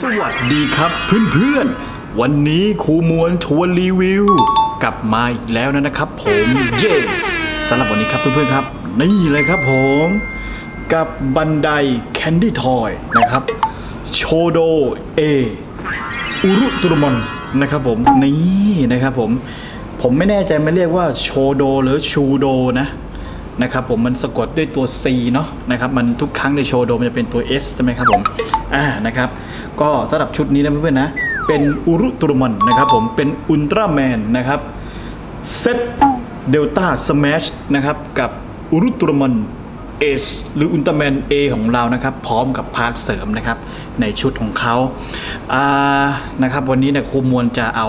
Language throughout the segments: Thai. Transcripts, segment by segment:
สวัสดีครับเพื่อนๆ วันนี้ครูมวลชวนรีวิว กลับมาอีกแล้วนะครับ ผมเย่สำหรับวันนี้ครับเพื่อนๆครับ นี่เลยครับผม กับบันไดแคนดี้ทอยนะครับโชโดเออุรุตุรมอนนะครับผมนี่นะครับผมผมไม่แน่ใจไม่เรียกว่าโชโดหรือชูโดนะ นะครับผมมันสะกดด้วยตัว C เนาะนะครับมันทุกครั้งในโชว์โดมมันจะเป็นตัว S ใช่ไหมครับผมอ่านะครับก็สำหรับชุดนี้นะเพื่อนๆนะ เป็นอุรุตุรมันนะครับผมเป็นอุลตร้าแมนนะครับเซตเดลต้าสแมชนะครับกับอุรุตุรมันเอสหรืออุลตร้าแมน A ของเรานะครับพร้อมกับพาร์ทเสริมนะครับในชุดของเขาอ่านะครับวันนี้เนะครูมวลจะเอา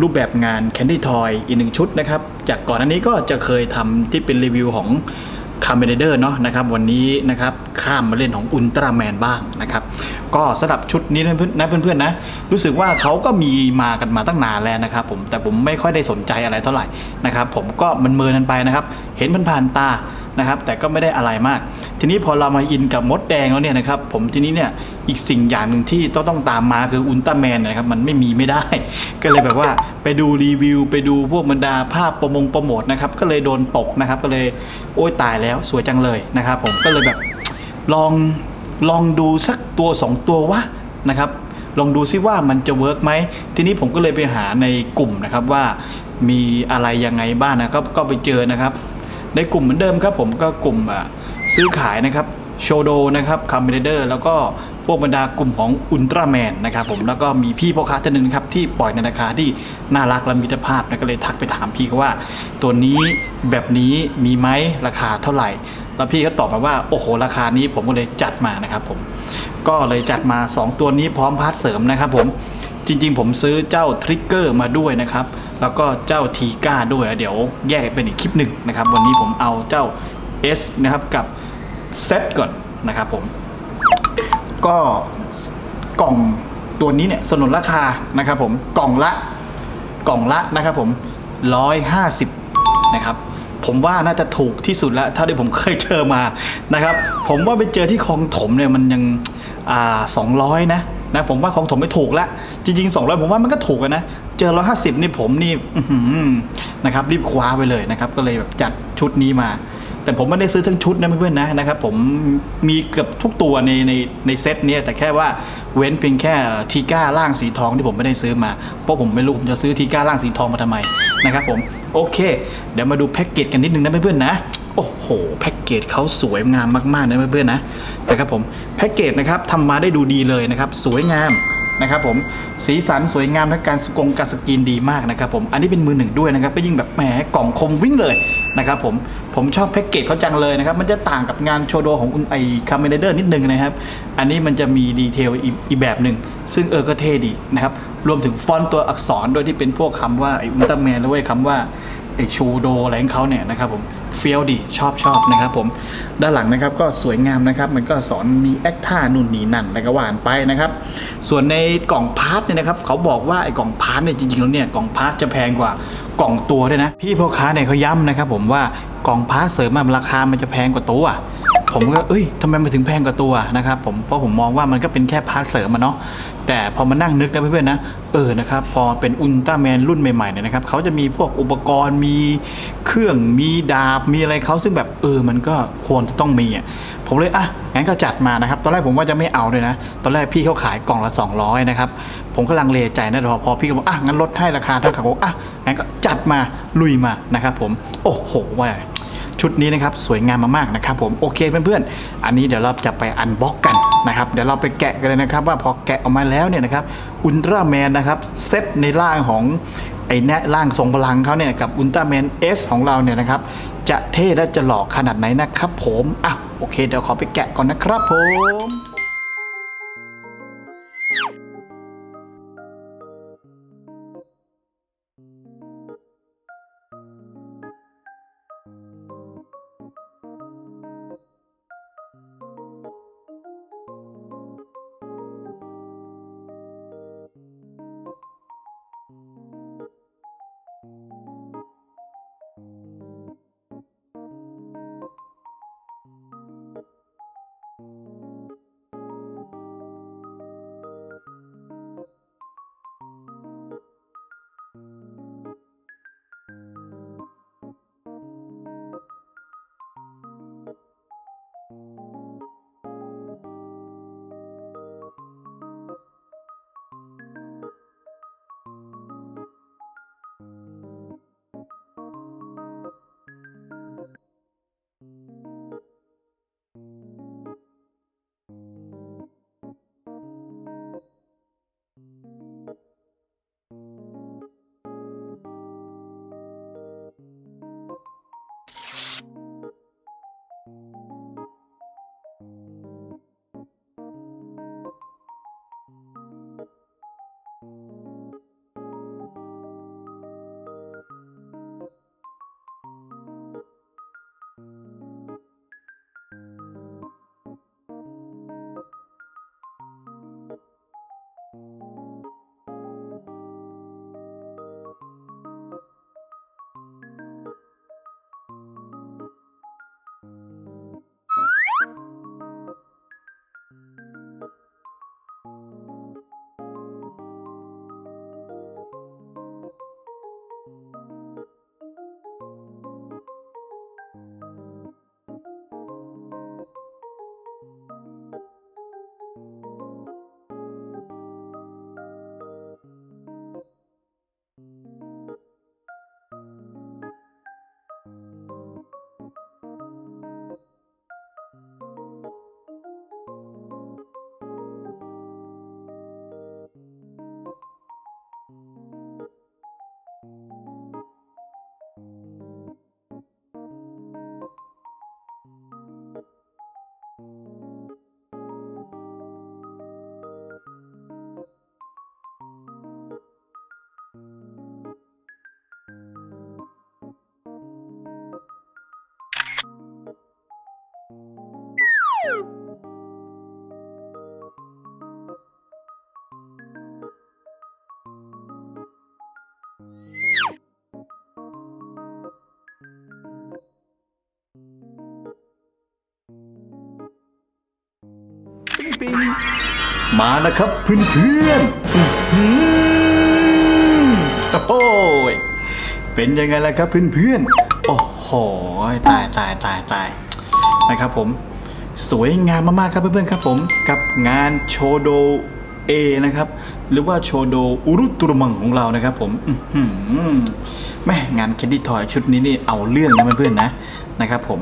รูปแบบงาน Candy Toy อีกหนึ่งชุดนะครับ จากก่อนอันนี้ก็จะเคยทำที่เป็นรีวิวของ c a m e r a d e r เนาะนะครับวันนี้นะครับข้ามมาเล่นของอุลตร้าแมนบ้างนะครับก็สำหรับชุดนี้นะเพื่อนนะเพื่อนๆนะ รู้สึกว่าเขาก็มีมากันมาตั้งนานแล้วนะครับผมแต่ผมไม่ค่อยได้สนใจอะไรเท่าไหร่นะครับผมก็มันเมินกันไปนะครับ เห็นผ่านๆตา นะครับแต่ก็ไม่ได้อะไรมาก ทีนี้พอเรามาอินกับมดแดงแล้วเนี่ยนะครับผมทีนี้เนี่ยอีกสิ่งอย่างหนึ่งที่ต้องต้องตามมาคืออุลตร้าแมนนะครับมันไม่มีไม่ได้ ก็เลยแบบว่าไปดูรีวิว ไปดูพวกบรรดาภาพประมงโปรโมทนะครับก็เลยโดนตกนะครับก็เลยโอ้ยตายแล้วสวยจังเลยนะครับผมก็เลยแบบลองลองดูสักตัว 2 ตัววะนะครับลองดูซิว่ามันจะเวิร์กไหมทีนี้ผมก็เลยไปหาในกลุ่มนะครับว่ามีอะไรยังไงบ้างนะครับก็ไปเจอนะครับ ในกลุ่มเหมือนเดิมครับผมก็กลุ่มซื้อขายนะครับโชโดนะครับคาร์เมเดอร์แล้วก็พวกบรรดากลุ่มของอุลตร้าแมนนะครับผมแล้วก็มีพี่พ่อค้าท่านหนึ่งครับที่ปล่อยในราคาที่น่ารักและมิตรภาพนะก็เลยทักไปถามพี่เขาว่า ตัวนี้แบบนี้มีไหมราคาเท่าไหร่ แล้วพี่เขาตอบมาว่าโอ้โหราคานี้ผมก็เลยจัดมานะครับผมก็เลยจัดมา 2 ตัวนี้พร้อมพาร์ทเสริมนะครับผมจริงๆ ผมซื้อเจ้าทริกเกอร์มาด้วยนะครับ แล้วก็เจ้าทีก้าด้วย เดี๋ยวแยกเป็นอีกคลิปหนึ่งนะครับ วันนี้ผมเอาเจ้า S นะครับกับเซตก่อนนะครับผม ก็กล่องตัวนี้เนี่ยสนนราคานะครับผมกล่องละกล่องละนะครับผม 150 นะครับ ผมว่าน่าจะถูกที่สุดแล้วเท่าที่ผมเคยเจอมานะครับ ผมว่าไปเจอที่คลองถมเนี่ยมันยังอ่าสองร้อยนะนะผมว่าคลองถมไม่ถูกละจริงๆ 200 ผมว่ามันก็ถูกนะ เจอ150นี่ผมนี่นะครับรีบคว้าไปเลยนะครับ ก็เลยแบบจัดชุดนี้มา แต่ผมไม่ได้ซื้อทั้งชุดนะเพื่อนๆนะนะครับ ผมมีเกือบทุกตัวในในในเซตเนี้ยแต่แค่ว่าเว้นเพียงแค่ทีก้าล่างสีทองที่ผมไม่ได้ซื้อมา เพราะผมไม่รู้ผมจะซื้อทีก้าล่างสีทองมาทำไมนะครับผมโอเค เดี๋ยวมาดูแพ็กเกจกันนิดนึงนะเพื่อนๆนะโอ้โหแพ็กเกจเขาสวยงามมากๆนะเพื่อนๆนะนะครับผมแพ็กเกจนะครับทำมาได้ดูดีเลยนะครับ สวยงาม นะครับผมสีสันสวยงามและการสกงการสกรีนดีมากนะครับผมอันนี้เป็นมือหนึ่งด้วยนะครับก็ยิ่งแบบแหมกล่องคมวิ่งเลยนะครับผมผมชอบแพ็กเกจเขาจังเลยนะครับมันจะต่างกับงานโชว์โดของคุณไอคาเมเดอร์นิดนึงนะครับอันนี้มันจะมีดีเทลอีกอีแบบหนึ่งซึ่งเออก็เท่ดีนะครับรวมถึงฟอนต์ตัวอักษรด้วยที่เป็นพวกคำว่าไออุลตร้าแมนหรือว่าคำว่าไอชูโดอะไรของเขาเนี่ยนะครับผม เฟี้ยวดีชอบชอบนะครับผมด้านหลังนะครับก็สวยงามนะครับ มันก็สอนมีแอคท่านู่นนี่นั่นอะไรก็ว่านไปนะครับ ส่วนในกล่องพาร์ทเนี่ยนะครับเขาบอกว่าไอ้กล่องพาร์ทเนี่ยจริงๆแล้วเนี่ยกล่องพาร์ทจะแพงกว่ากล่องตัวด้วยนะพี่พ่อค้าเนี่ยเขาย้ำนะครับ ผมว่ากล่องพาร์ทเสริมอะราคามันจะแพงกว่าตัวผมก็เอ้ยทำไมมันถึงแพงกว่าตัวนะครับผมเพราะผมมองว่ามันก็เป็นแค่พาร์ทเสริมอะเนาะ แต่พอมานั่งนึกนะเพื่อนๆนะเออนะครับพอเป็นอุลตร้าแมนรุ่นใหม่ๆเนี่ยนะครับเขาจะมีพวกอุปกรณ์มีเครื่องมีดาบมีอะไรเขาซึ่งแบบเออมันก็ควรจะต้องมีอะผมเลยอะงั้นก็จัดมานะครับ ตอนแรกผมว่าจะไม่เอาเลยนะ ตอนแรกพี่เขาขายกล่องละ 200นะครับผมก็ลังเลใจนะแต่พอพอพี่ก็บอกอะงั้นลดให้ราคาเท่ากับผมอะงั้นก็จัดมาลุยมานะครับผมโอ้โหว่าชุดนี้นะครับสวยงามมากๆนะครับผมโอเคเพื่อนๆอันนี้เดี๋ยวเราจะไปอันบ็อกกัน นะครับเดี๋ยวเราไปแกะกันเลยนะครับ ว่าพอแกะออกมาแล้วเนี่ยนะครับอุลตร้าแมนนะครับเซตในร่างของไอ้แน่ร่างทรงพลังเขาเนี่ยกับอุลตร้าแมนเอสของเราเนี่ยนะครับจะเท่และจะหล่อขนาดไหนนะครับผมอะโอเคเดี๋ยวขอไปแกะก่อนนะครับผม มาแล้วครับเพื่อนๆอื้อหือโอ้ยเป็นยังไงล่ะครับเพื่อนๆโอ้โห ตายตายตายตายนะครับผม สวยงามมากๆครับเพื่อนๆครับผมกับงานโชโดเอนะครับหรือว่าโชโดอุรุตุรมังของเรานะครับผมแม่งานแคนดี้ทอยชุดนี้นี่เอาเรื่องนะเพื่อนๆนะนะครับผม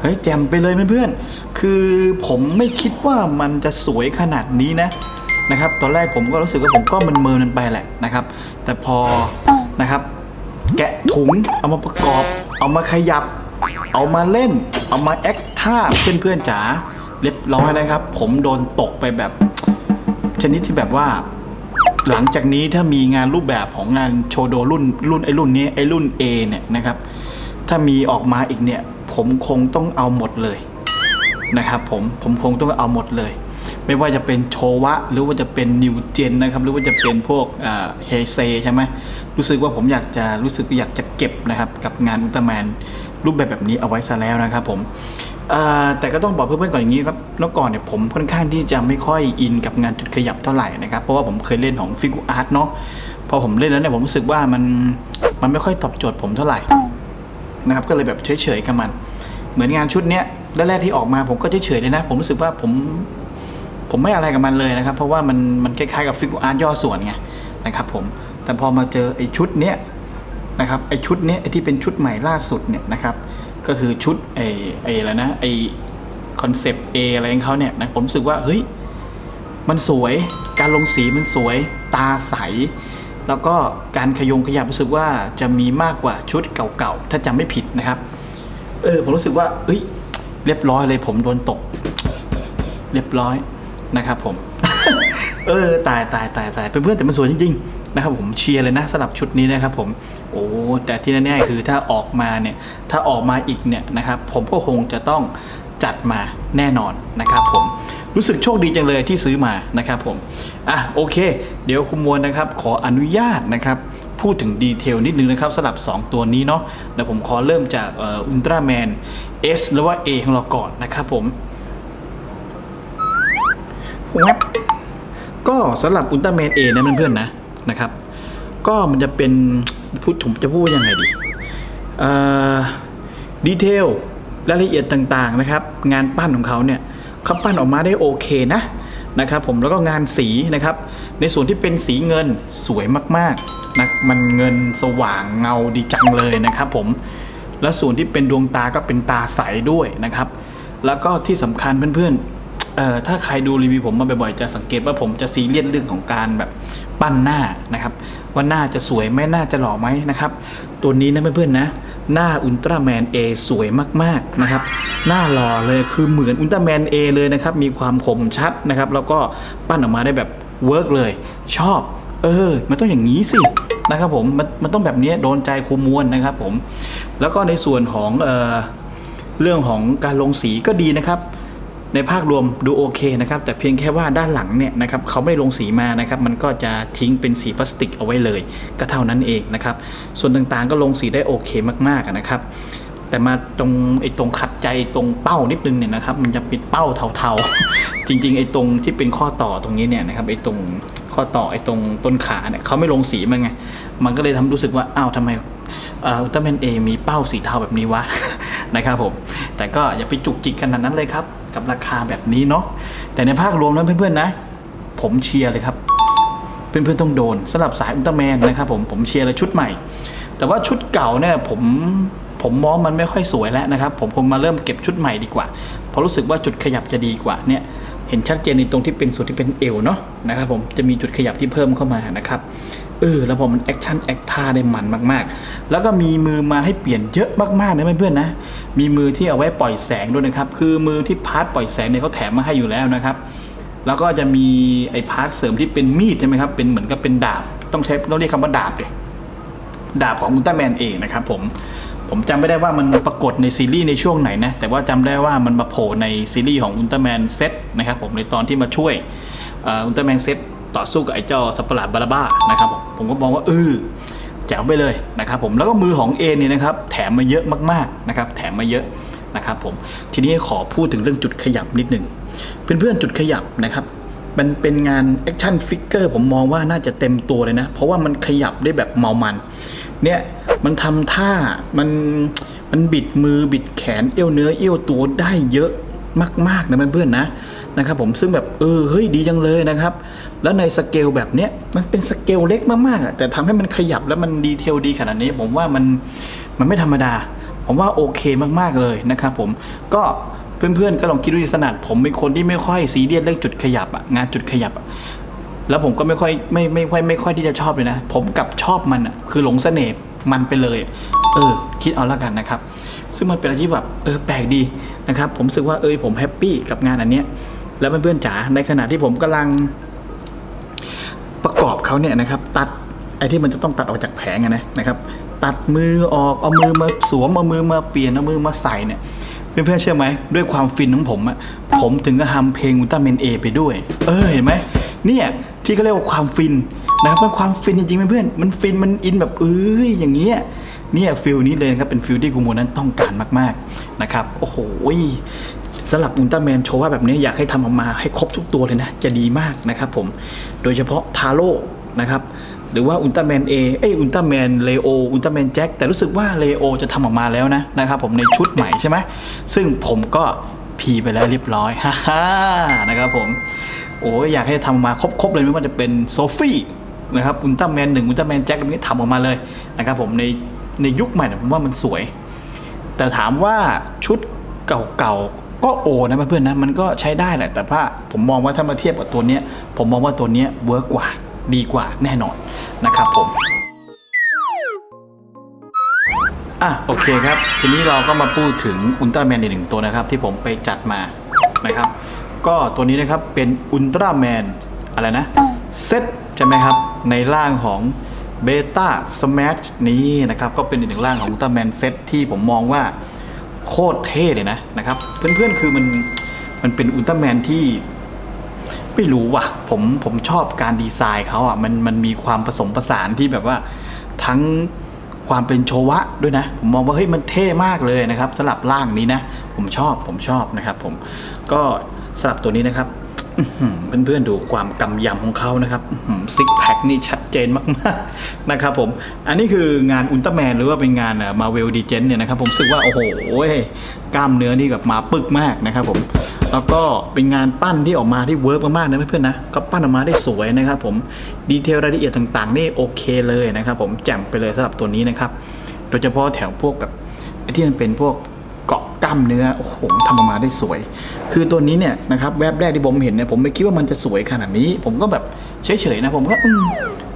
เฮ้ยแจมไปเลยเพื่อนๆคือผมไม่คิดว่ามันจะสวยขนาดนี้นะนะครับ ตอนแรกผมก็รู้สึกว่าผมก็มันเมินมันไปแหละนะครับ แต่พอนะครับ แกะถุงเอามาประกอบ เอามาขยับ เอามาเล่น เอามาแอคท่าเพื่อนๆจ๋าเรียบร้อยนะครับ ผมโดนตกไปแบบ ชนิดที่แบบว่า หลังจากนี้ถ้ามีงานรูปแบบของงานโชโดรุ่นรุ่นไอรุ่นนี้ไอรุ่น A เนี่ยนะครับ ถ้ามีออกมาอีกเนี่ย ผมคงต้องเอาหมดเลยนะครับผมผมคงต้องเอาหมดเลย ไม่ว่าจะเป็นโชวะ หรือว่าจะเป็นนิวเจนนะครับ หรือว่าจะเป็นพวกเฮเซใช่ไหมรู้สึกว่าผมอยากจะรู้สึกอยากจะเก็บนะครับ กับงานอุลตร้าแมนรูปแบบแบบนี้เอาไว้ซะแล้วนะครับผมแต่ก็ต้องบอกเพื่อนๆก่อนอย่างนี้ครับเมื่อก่อนเนี่ยผมค่อนข้างที่จะไม่ค่อยอินกับงานจุดขยับเท่าไหร่นะครับ เพราะว่าผมเคยเล่นของฟิกูอาร์ตเนาะพอผมเล่นแล้วเนี่ยผมรู้สึกว่ามันมันไม่ค่อยตอบโจทย์ผมเท่าไหร่นะครับก็เลยแบบเฉยๆกับมัน เหมือนงานชุดเนี้ยแรกๆที่ออกมาผมก็เฉยๆเลยนะ ผมรู้สึกว่าผม ผมไม่อะไรกับมันเลยนะครับ เพราะว่ามันมันคล้ายๆกับฟิกอาร์ตย่อส่วนไงนะครับผมแต่พอมาเจอไอ้ชุดเนี้ยนะครับไอ้ชุดเนี้ยไอ้ที่เป็นชุดใหม่ล่าสุดเนี่ยนะครับก็คือชุดไอ้ไอ้อะไรนะไอ้คอนเซปต์เออะไรของเขาเนี่ยนะผมรู้สึกว่าเฮ้ยมันสวยการลงสีมันสวยตาใส แล้วก็การขยงขยับรู้สึกว่าจะมีมากกว่าชุดเก่าๆ ถ้าจำไม่ผิดนะครับ เออผมรู้สึกว่าเอ้ยเรียบร้อยเลยผมโดนตก เรียบร้อย นะครับผม เออตายตายตายตายเพื่อนๆแต่มันสวยจริงๆนะครับผมเชียร์เลยนะสำหรับชุดนี้นะครับผมโอ้แต่ที่แน่ๆคือถ้าออกมาเนี่ยถ้าออกมาอีกเนี่ยนะครับผมก็คงจะต้องจัดมาแน่นอนนะครับผมรู้สึกโชคดีจังเลยที่ซื้อมานะครับผมอะโอเค เดี๋ยวคุณมวลนะครับ ขออนุญาตนะครับ พูดถึงดีเทลนิดนึงนะครับสำหรับ 2 ตัวนี้เนาะเดี๋ยวผมขอเริ่มจากอุลตร้าแมน S หรือว่า A ของเราก่อนนะครับผม แวบก็สำหรับอุลตร้าแมนเอนะเพื่อนๆนะนะครับ ก็มันจะเป็นพูดผมจะพูดยังไงดีดีเทลรายละเอียดต่างๆนะครับ งานปั้นของเขาเนี่ยเขาปั้นออกมาได้โอเคนะนะครับผมแล้วก็งานสีนะครับ ในส่วนที่เป็นสีเงินสวยมากๆนะมันเงินสว่างเงาดีจังเลยนะครับผมแล้วส่วนที่เป็นดวงตาก็เป็นตาใสด้วยนะครับ แล้วก็ที่สำคัญเพื่อนๆ เอ่อถ้าใครดูรีวิวผมมาบ่อยๆจะสังเกตว่าผมจะซีเรียสเรื่องของการแบบปั้นหน้านะครับว่าหน้าจะสวยไหมหน้าจะหล่อไหมนะครับ ตัวนี้นะเพื่อนๆนะ หน้าอุลตร้าแมน A สวยมากๆนะครับ หน้าหล่อเลยคือเหมือนอุลตร้าแมน A เลยนะครับ มีความคมชัดนะครับ แล้วก็ปั้นออกมาได้แบบเวิร์กเลย ชอบ เออ มันต้องอย่างนี้สินะครับผมมันมันต้องแบบนี้โดนใจครูมวลนะครับผม แล้วก็ในส่วนของเอ่อเรื่องของการลงสีก็ดีนะครับ ในภาพรวมดูโอเคนะครับ แต่เพียงแค่ว่าด้านหลังเนี่ยนะครับเขาไม่ได้ลงสีมานะครับ มันก็จะทิ้งเป็นสีพลาสติกเอาไว้เลย ก็เท่านั้นเองนะครับ ส่วนต่างๆก็ลงสีได้โอเคมากๆนะครับ แต่มาตรงไอ้ตรงขัดใจตรงเป้านิดนึงเนี่ยนะครับ มันจะปิดเป้าเทาๆ จริงๆไอ้ตรงที่เป็นข้อต่อตรงนี้เนี่ยนะครับไอ้ตรงข้อต่อไอ้ตรงต้นขาเนี่ยเขาไม่ลงสีมาไง มันก็เลยทำรู้สึกว่าอ้าวทำไมอุลตร้าแมนเอมีเป้าสีเทาแบบนี้วะนะครับผม แต่ก็อย่าไปจุกจิกขนาดนั้นเลยครับ กับราคาแบบนี้เนาะแต่ในภาพรวมแล้วเพื่อนๆนะ ผมเชียร์เลยครับเพื่อนๆต้องโดนสำหรับสายอุลตร้าแมนนะครับผมผมเชียร์เลยชุดใหม่ แต่ว่าชุดเก่าเนี่ยผมผมมองมันไม่ค่อยสวยแล้วนะครับ ผมคงมาเริ่มเก็บชุดใหม่ดีกว่า เพราะรู้สึกว่าจุดขยับจะดีกว่าเนี่ยเห็นชัดเจนในตรงที่เป็นส่วนที่เป็นเอวเนาะนะครับผมจะมีจุดขยับที่เพิ่มเข้ามานะครับ เออแล้วพอมันแอคชั่นแอคท่าได้มันมากๆ แล้วก็มีมือมาให้เปลี่ยนเยอะมากๆนะเพื่อนๆนะ มีมือที่เอาไว้ปล่อยแสงด้วยนะครับ คือมือที่พาร์ทปล่อยแสงเนี่ยเขาแถมมาให้อยู่แล้วนะครับ แล้วก็จะมีไอ้พาร์ทเสริมที่เป็นมีดใช่ไหมครับ เป็นเหมือนกับเป็นดาบ ต้องใช้ต้องเรียกคำว่าดาบเลยดาบของอุลตร้าแมนเองนะครับผม ผมจำไม่ได้ว่ามันปรากฏในซีรีส์ในช่วงไหนนะ แต่ว่าจำได้ว่ามันมาโผล่ในซีรีส์ของอุลตร้าแมนเซตนะครับผมในตอนที่มาช่วยอุลตร้าแมนเซต ต่อสู้กับไอ้เจ้าสัปหลาดบาราบ้านะครับผมผมก็มองว่าเออแจ๋วไปเลยนะครับผมแล้วก็มือของเอเนี่ยนะครับแถมมาเยอะมากๆนะครับแถมมาเยอะนะครับผมทีนี้ขอพูดถึงเรื่องจุดขยับนิดหนึ่งเพื่อนๆจุดขยับนะครับมันเป็นงานแอคชั่นฟิกเกอร์ผมมองว่าน่าจะเต็มตัวเลยนะ เพราะว่ามันขยับได้แบบเมามัน เนี่ยมันทำท่ามันมันบิดมือบิดแขนเอี้ยวเนื้อเอี้ยวตัวได้เยอะมากๆนะเพื่อนๆนะ นะครับผมซึ่งแบบเออเฮ้ยดีจังเลยนะครับ แล้วในสเกลแบบเนี้ยมันเป็นสเกลเล็กมากๆอะแต่ทำให้มันขยับแล้วมันดีเทลดีขนาดนี้ ผมว่ามันมันไม่ธรรมดา ผมว่าโอเคมากๆเลยนะครับผมก็เพื่อนๆก็ลองคิดดูดิสนัดผมเป็นคนที่ไม่ค่อยซีเรียสเรื่องจุดขยับอะงานจุดขยับอะแล้วผมก็ไม่ค่อยไม่ไม่ค่อยไม่ค่อยที่จะชอบเลยนะ ผมกับชอบมันอะคือหลงเสน่ห์มันไปเลย เออ คิดเอาละกันนะครับ ซึ่งมันเป็นอะไรที่แบบเออแปลกดีนะครับ ผมรู้สึกว่าเออผมแฮปปี้กับงานอันเนี้ย แล้วเพื่อนๆจ๋าในขณะที่ผมกำลังประกอบเขาเนี่ยนะครับ ตัดไอ้ที่มันจะต้องตัดออกจากแผงอะนะนะครับ ตัดมือออกเอามือมาสวมเอามือมาเปลี่ยนเอามือมาใส่เนี่ยเพื่อนๆเชื่อไหมด้วยความฟินของผมอะผมถึงก็ทำเพลงอุลตร้าแมนเอไปด้วย เออเห็นไหมเนี่ยที่เขาเรียกว่าความฟินนะครับมันความฟินจริงๆเพื่อนๆมันฟินมันอินแบบเอ้ยอย่างเงี้ยเนี่ยฟิลนี้เลยนะครับเป็นฟิลที่กูโมนั้นต้องการมากๆนะครับโอ้โห สำหรับอุลตร้าแมนโชว์ว่าแบบนี้อยากให้ทำออกมาให้ครบทุกตัวเลยนะ จะดีมากนะครับผม โดยเฉพาะทาโร่นะครับหรือว่าอุลตร้าแมนเอเอ้ยอุลตร้าแมนเลโออุลตร้าแมนแจ็คแต่รู้สึกว่าเลโอจะทำออกมาแล้วนะนะครับผมในชุดใหม่ใช่ไหมซึ่งผมก็พีไปแล้วเรียบร้อยฮ่าฮ่านะครับผมโอ้ยอยากให้ทำมาครบๆเลยไม่ว่าจะเป็นโซฟี่นะครับอุลตร้าแมนหนึ่งอุลตร้าแมนแจ็คอะไรนี้ทำออกมาเลยนะครับผมในในยุคใหม่เนี่ยผมว่ามันสวย แต่ถามว่าชุดเก่าๆ ก็โอนะเพื่อนๆนะมันก็ใช้ได้แหละ แต่ว่าผมมองว่าถ้ามาเทียบกับตัวเนี้ยผมมองว่าตัวเนี้ยเวิร์กกว่าดีกว่าแน่นอนนะครับผมอะโอเคครับ ทีนี้เราก็มาพูดถึงอุลตร้าแมนอีกหนึ่งตัวนะครับ ที่ผมไปจัดมานะครับ ก็ตัวนี้นะครับเป็นอุลตร้าแมนอะไรนะเซตใช่ไหมครับ ในร่างของเบต้าสแมชนี้นะครับ ก็เป็นอีกหนึ่งร่างของอุลตร้าแมนเซตที่ผมมองว่า โคตรเท่เลยนะนะครับ เพื่อนๆคือมันมันเป็นอุลตร้าแมนที่ไม่รู้ว่ะผมผมชอบการดีไซน์เขาอะมันมันมีความผสมผสานที่แบบว่าทั้งความเป็นโชวะด้วยนะ ผมมองว่าเฮ้ยมันเท่มากเลยนะครับสลับร่างนี้นะ ผมชอบผมชอบนะครับ ผมก็สลับตัวนี้นะครับ เพื่อนๆดูความกำยำของเขานะครับซิกแพคนี่ชัดเจนมากๆนะครับผมอันนี้คืองานอุลตร้าแมนหรือว่าเป็นงานมาเวลดีเจนเนี่ยนะครับผมรู้สึกว่า โอ้โหกล้ามเนื้อนี่แบบมาปึกมากนะครับผมแล้วก็เป็นงานปั้นที่ออกมาที่เวิร์กมากๆนะเพื่อนๆนะก็ปั้นออกมาได้สวยนะครับผมดีเทลรายละเอียดต่างๆนี่โอเคเลยนะครับผมแจ่มไปเลยสำหรับตัวนี้นะครับโดยเฉพาะแถวพวกแบบที่มันเป็นพวก เกาะกล้ามเนื้อโอ้โหทำออกมาได้สวย คือตัวนี้เนี่ยนะครับแวบแรกที่ผมเห็นเนี่ยผมไม่คิดว่ามันจะสวยขนาดนี้ ผมก็แบบเฉยๆนะผมก็อืม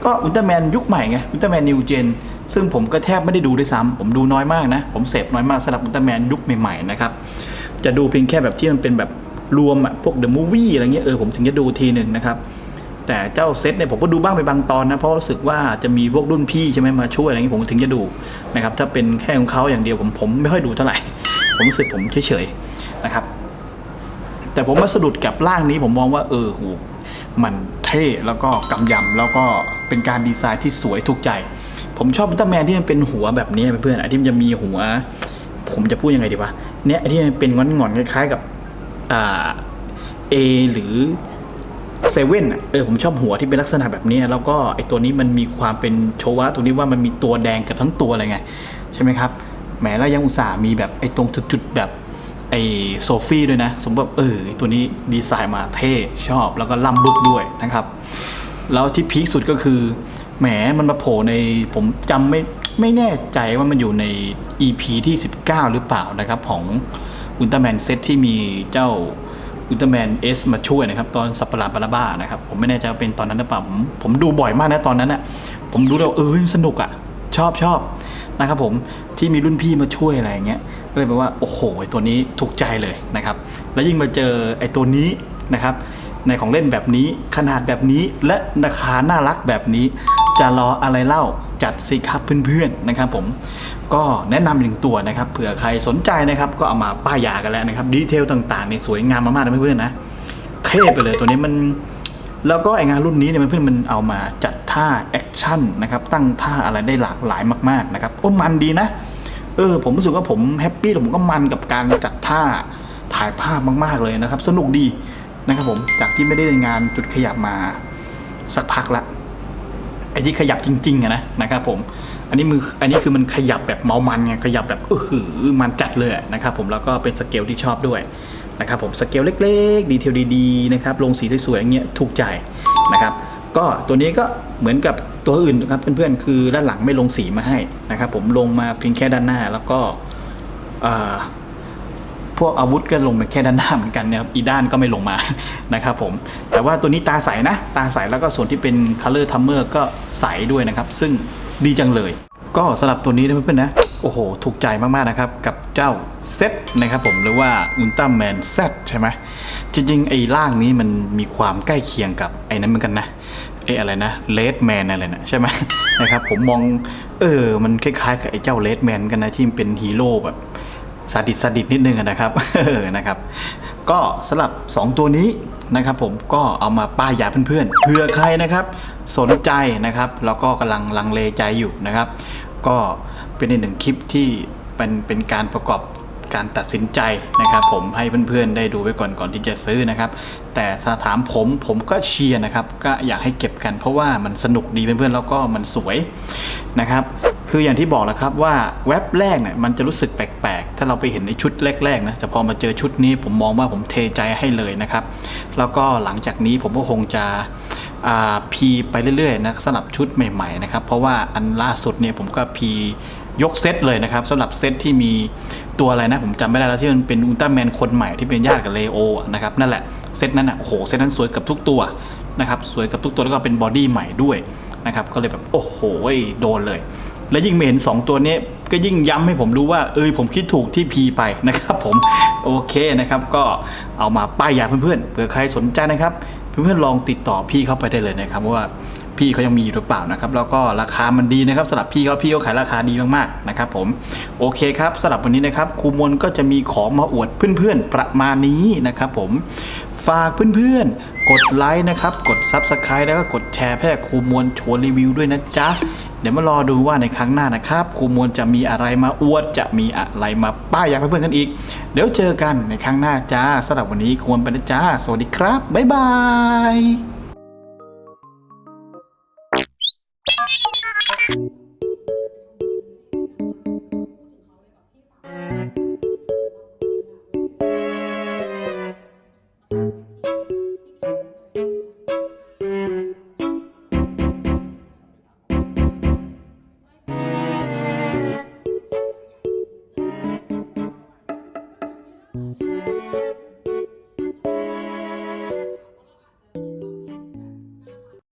ก็อุลตร้าแมนยุคใหม่ไงอุลตร้าแมนนิวเจนซึ่งผมก็แทบไม่ได้ดูด้วยซ้ำผมดูน้อยมากนะ ผมเสพน้อยมากสำหรับอุลตร้าแมนยุคใหม่ๆนะครับจะดูเพียงแค่แบบที่มันเป็นแบบรวมอะพวกเดอะมูฟวี่อะไรเงี้ยเออผมถึงจะดูทีหนึ่งนะครับแต่เจ้าเซตเนี่ยผมก็ดูบ้างไปบางตอนนะเพราะรู้สึกว่าจะมีพวกรุ่นพี่ใช่ไหมมาช่วยอะไรเงี้ยผมถึงจะดูนะครับถ้าเป็นแค่ของเขาอย่างเดียวผมผมไม่ค่อยดูเท่าไหร่ ผมรู้สึกผมเฉยๆนะครับ แต่ผมมาสะดุดกับร่างนี้ผมมองว่าเออโหมันเท่แล้วก็กำยำแล้วก็เป็นการดีไซน์ที่สวยถูกใจ ผมชอบอุลตร้าแมนที่มันเป็นหัวแบบนี้เพื่อนๆไอ้ที่มันจะมีหัว ผมจะพูดยังไงดีวะเนี่ยไอ้ที่มันเป็นงอนงอนๆคล้ายๆกับอ่าเอหรือเซเว่นอะเออผมชอบหัวที่เป็นลักษณะแบบนี้ แล้วก็ไอ้ตัวนี้มันมีความเป็นโชวะตรงนี้ว่ามันมีตัวแดงกับทั้งตัวเลยไง ใช่ไหมครับ แหมแล้วยังอุตส่าห์มีแบบไอ้ตรงจุดๆแบบไอ้โซฟี่ด้วยนะ สมแบบเออตัวนี้ดีไซน์มาเท่ชอบแล้วก็ล่ำบึกด้วยนะครับ แล้วที่พีคสุดก็คือแหมมันมาโผล่ในผมจำไม่ไม่แน่ใจว่ามันอยู่ใน EP ที่ 19 หรือเปล่านะครับ ของอุลตร้าแมนเซตที่มีเจ้าอุลตร้าแมนเอสมาช่วยนะครับ ตอนสัปปะหลาดบาราบ้านะครับ ผมไม่แน่ใจว่าเป็นตอนนั้นหรือเปล่า ผมผมดูบ่อยมากนะตอนนั้นอะผมดูแล้วเออสนุกอะ ชอบชอบ นะครับผมที่มีรุ่นพี่มาช่วยอะไรอย่างเงี้ยก็เลยแปลว่าโอ้โหตัวนี้ถูกใจเลยนะครับแล้วยิ่งมาเจอไอ้ตัวนี้นะครับในของเล่นแบบนี้ขนาดแบบนี้และราคาน่ารักแบบนี้ จะรออะไรเล่าจัดสิครับเพื่อนๆนะครับผมก็แนะนำหนึ่งตัวนะครับเผื่อใครสนใจนะครับก็เอามาป้ายยากันแล้วนะครับดีเทลต่างๆเนี่ยสวยงามมากๆนะเพื่อนๆนะเท่ไปเลยตัวนี้มัน แล้วก็ไองานรุ่นนี้เนี่ยเพื่อนๆมันเอามาจัดท่าแอคชั่นนะครับตั้งท่าอะไรได้หลากหลายมาก ๆนะครับโอ้มันดีนะเออผมรู้สึกว่าผมแฮปปี้ผมก็มันกับการจัดท่าถ่ายภาพมากๆเลยนะครับ สนุกดีนะครับผมจากที่ไม่ได้งานจุดขยับมาสักพักละไอ้ที่ขยับจริงๆอะนะนะครับผมอันนี้มืออันนี้คือมันขยับแบบเมามันไงขยับแบบเออหือมันจัดเลยนะครับผมแล้วก็เป็นสเกลที่ชอบด้วย นะครับผมสเกลเล็กๆ ดีเทลดีๆนะครับลงสีสวยๆอย่างเงี้ยถูกใจนะครับก็ตัวนี้ก็เหมือนกับตัวอื่นนะครับเพื่อนๆคือด้านหลังไม่ลงสีมาให้นะครับผมลงมาเพียงแค่ด้านหน้า แล้วก็พวกอาวุธก็ลงไปแค่ด้านหน้าเหมือนกันนะครับอีด้านก็ไม่ลงมานะครับผมแต่ว่าตัวนี้ตาใสนะ ตาใสแล้วก็ส่วนที่เป็น color timer ก็ใสด้วยนะครับ ซึ่งดีจังเลย ก็สำหรับตัวนี้นะเพื่อนๆนะ โอ้โห ถูกใจมาก ๆ นะครับ กับเจ้าเซตนะครับผมหรือว่า Ultraman Z ใช่ไหมจริง ๆ ไอ้ร่างนี้มันมีความใกล้เคียงกับไอ้นั้นเหมือนกันนะไอ้อะไรนะเลดแมนอะไรนะใช่ไหมนะครับผมมองเออมันคล้ายๆกับไอ้เจ้าเลดแมนกันนะที่มันเป็นฮีโร่แบบซาดิสซาดิสนิดนึงนะครับเออนะครับก็สำหรับ 2 ตัวนี้นะครับผมก็เอามาป้ายยาเพื่อนๆเผื่อใครนะครับ สนใจนะครับแล้วก็กำลังลังเลใจอยู่นะครับ ก็ เป็นอีกหนึ่งคลิปที่เป็นเป็นการประกอบการตัดสินใจนะครับ ผมให้เพื่อนๆได้ดูไว้ก่อนก่อนที่จะซื้อนะครับ แต่ถ้าถามผมผมก็เชียร์นะครับ ก็อยากให้เก็บกันเพราะว่ามันสนุกดีเพื่อนๆแล้วก็มันสวยนะครับ คืออย่างที่บอกแล้วครับว่าเว็บแรกเนี่ยมันจะรู้สึกแปลกๆ ถ้าเราไปเห็นในชุดแรกๆนะแต่พอมาเจอชุดนี้ผมมองว่าผมเทใจให้เลยนะครับ แล้วก็หลังจากนี้ผมก็คงจะอ่าพีไปเรื่อยๆนะสำหรับชุดใหม่ๆนะครับเพราะว่าอันล่าสุดเนี่ยผมก็พี ยกเซตเลยนะครับสำหรับเซตที่มีตัวอะไรนะผมจำไม่ได้แล้วที่มันเป็นอุลตร้าแมนคนใหม่ที่เป็นญาติกับเลโอนะครับนั่นแหละเซตนั้นอะโอ้โหเซตนั้นสวยกับทุกตัวนะครับสวยกับทุกตัวแล้วก็เป็นบอดี้ใหม่ด้วยนะครับก็เลยแบบโอ้โหโดนเลย และยิ่งมเห็น 2 ตัวนี้ก็ยิ่งย้ำให้ผมรู้ว่าเออผมคิดถูกที่พีไปนะครับ ผมโอเคนะครับ ก็เอามาป้ายยาเพื่อนๆเผื่อใครสนใจนะครับ เพื่อนๆลองติดต่อพี่เข้าไปได้เลยนะครับว่า พี่เขายังมีอยู่หรือเปล่านะครับแล้วก็ราคามันดีนะครับสำหรับพี่เขาพี่เขาขายราคาดีมากๆนะครับผมโอเคครับสำหรับวันนี้นะครับครูมวลก็จะมีของมาอวดเพื่อนๆประมาณนี้นะครับผมฝากเพื่อนๆ กดไลค์นะครับ กด Subscribe แล้วก็กดแชร์แพร่ครูมวลชวนรีวิวด้วยนะจ๊ะ เดี๋ยวมารอดูว่าในครั้งหน้านะครับครูมวลจะมีอะไรมาอวด จะมีอะไรมาป้ายยาให้เพื่อนๆกันอีก เดี๋ยวเจอกันในครั้งหน้าจ้าสำหรับวันนี้ครูมวลไปนะจ้า สวัสดีครับ บ๊ายบาย